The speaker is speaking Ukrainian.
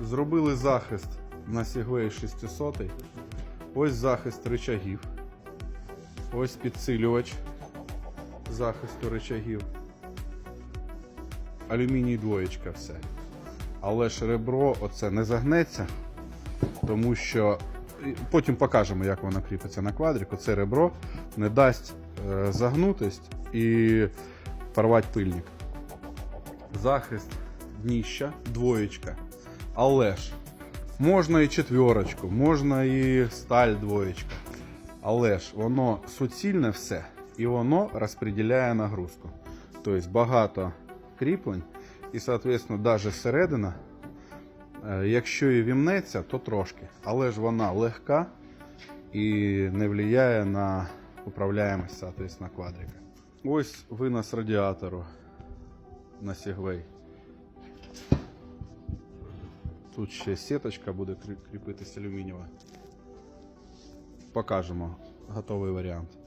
Зробили захист на Segway 600. Ось захист рычагів. Ось підсилювач захисту рычагів. Алюміній двоєчка все. Але ж ребро оце не загнеться, тому що потім покажемо, як воно кріпиться на квадрику. Це ребро не дасть е, загнутись і порвати пильник. Захист дніща, двоєчка. Але ж можна і четверочку, можна і сталь двоєчка. Але ж воно суцільне все і воно розподіляє нагрузку. Тобто багато кріплень, і, соответственно, навіть середина, е, якщо і вімнеться, то трошки. Але ж вона легка і не впливає на управляємость, соответственно, квадрика. Ось винос радіатору на Segway. Тут ще сіточка буде кріпитися алюмінієва. Покажемо готовий варіант.